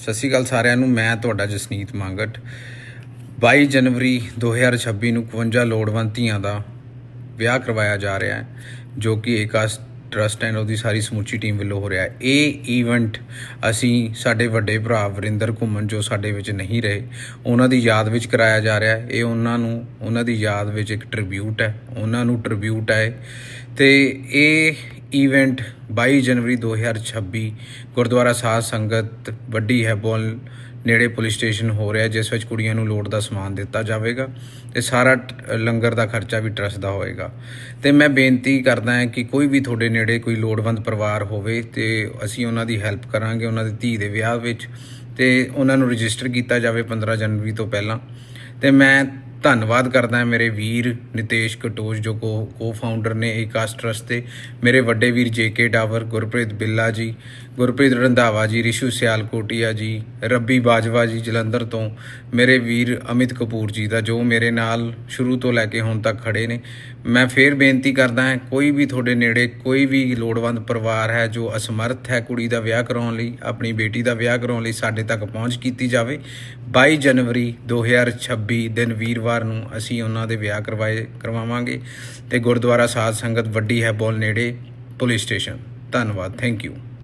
ਸਤਿ ਸ਼੍ਰੀ ਅਕਾਲ ਸਾਰਿਆਂ ਨੂੰ, ਮੈਂ ਤੁਹਾਡਾ ਜਸਨੀਤ ਮੰਗਟ। 22 ਜਨਵਰੀ 2026 ਨੂੰ 51 ਲੋੜਵੰਦ ਧੀਆਂ ਦਾ ਵਿਆਹ ਕਰਵਾਇਆ ਜਾ ਰਿਹਾ ਹੈ, ਜੋ ਕਿ ਏਕਾਸ ਟਰਸਟ ਐਂਡ ਉਹਦੀ ਸਾਰੀ ਸਮੁੱਚੀ ਟੀਮ ਵੱਲੋਂ ਹੋ ਰਿਹਾ ਹੈ। ਇਹ ਈਵੈਂਟ ਅਸੀਂ ਸਾਡੇ ਵੱਡੇ ਭਰਾ ਵਰਿੰਦਰ ਘੁੰਮਣ, ਜੋ ਸਾਡੇ ਵਿੱਚ ਨਹੀਂ ਰਹੇ, ਉਹਨਾਂ ਦੀ ਯਾਦ ਵਿੱਚ ਕਰਾਇਆ ਜਾ ਰਿਹਾ ਹੈ। ਇਹ ਉਹਨਾਂ ਨੂੰ, ਉਹਨਾਂ ਦੀ ਯਾਦ ਵਿੱਚ ਇੱਕ ਟ੍ਰਿਬਿਊਟ ਹੈ, ਉਹਨਾਂ ਨੂੰ ਟ੍ਰਿਬਿਊਟ ਹੈ। ਤੇ ਇਹ ਇਵੈਂਟ 22 ਜਨਵਰੀ 2026 ਗੁਰਦੁਆਰਾ ਸਾਧ ਸੰਗਤ ਵੱਡੀ ਹੈਬੋਲ ਨੇੜੇ ਪੁਲਿਸ ਸਟੇਸ਼ਨ ਹੋ ਰਿਹਾ, ਜਿਸ ਵਿੱਚ ਕੁੜੀਆਂ ਨੂੰ ਲੋੜ ਦਾ ਸਮਾਨ ਦਿੱਤਾ ਜਾਵੇਗਾ ਤੇ ਸਾਰਾ ਲੰਗਰ ਦਾ ਖਰਚਾ ਵੀ ਟਰਸਟ ਦਾ ਹੋਏਗਾ। ਤੇ ਮੈਂ ਬੇਨਤੀ ਕਰਦਾ ਹਾਂ ਕਿ ਕੋਈ ਵੀ ਤੁਹਾਡੇ ਨੇੜੇ ਕੋਈ ਲੋੜਵੰਦ ਪਰਿਵਾਰ ਹੋਵੇ ਤੇ ਅਸੀਂ ਉਹਨਾਂ ਦੀ ਹੈਲਪ ਕਰਾਂਗੇ, ਉਹਨਾਂ ਦੀ ਧੀ ਦੇ ਵਿਆਹ ਵਿੱਚ ਤੇ ਉਹਨਾਂ ਨੂੰ ਰਜਿਸਟਰ ਕੀਤਾ ਜਾਵੇ 15 ਜਨਵਰੀ ਤੋਂ ਪਹਿਲਾਂ। ਤੇ ਮੈਂ ਧੰਨਵਾਦ ਕਰਦਾ ਮੇਰੇ ਵੀਰ ਨਿਤੇਸ਼ ਕਟੋਜ, ਜੋ ਕੋ ਕੋ ਫਾਊਂਡਰ ਨੇ ਏਕਾਸ ਟਰਸਟ ਦੇ ਮੇਰੇ ਵੱਡੇ ਵੀਰ ਜੇਕੇ ਡਾਵਰ, ਗੁਰਪ੍ਰੀਤ ਬਿੱਲਾ ਜੀ, ਗੁਰਪ੍ਰੀਤ ਰੰਧਾਵਾ ਜੀ, ਰਿਸ਼ੂ ਸਿਆਲਕੋਟੀਆ ਜੀ, ਰੱਬੀ ਬਾਜਵਾ ਜੀ ਜਲੰਧਰ ਤੋਂ। ਮੇਰੇ ਵੀਰ ਅਮਿਤ ਕਪੂਰ ਜੀ ਦਾ, ਜੋ ਮੇਰੇ ਨਾਲ ਸ਼ੁਰੂ ਤੋਂ ਲੈ ਕੇ ਹੁਣ ਤੱਕ ਖੜੇ ਨੇ। ਮੈਂ ਫੇਰ ਬੇਨਤੀ ਕਰਦਾ ਹਾਂ, ਕੋਈ ਵੀ ਤੁਹਾਡੇ ਨੇੜੇ ਕੋਈ ਵੀ ਲੋੜਵੰਦ ਪਰਿਵਾਰ ਹੈ ਜੋ ਅਸਮਰਥ ਹੈ ਕੁੜੀ ਦਾ ਵਿਆਹ ਕਰਾਉਣ ਲਈ, ਆਪਣੀ ਬੇਟੀ ਦਾ ਵਿਆਹ ਕਰਾਉਣ ਲਈ ਸਾਡੇ ਤੱਕ ਪਹੁੰਚ ਕੀਤੀ ਜਾਵੇ 22 ਜਨਵਰੀ 2026 ਦਿਨ ਵੀਰਵਾਰ ਨੂੰ ਅਸੀਂ ਉਹਨਾਂ ਦੇ ਵਿਆਹ ਕਰਵਾਏ, ਕਰਵਾਵਾਂਗੇ ਤੇ ਗੁਰਦੁਆਰਾ ਸਾਧ ਸੰਗਤ ਵੱਡੀ ਹੈ ਬੋਲ ਨੇੜੇ ਪੁਲਿਸ ਸਟੇਸ਼ਨ। ਧੰਨਵਾਦ, ਥੈਂਕ ਯੂ।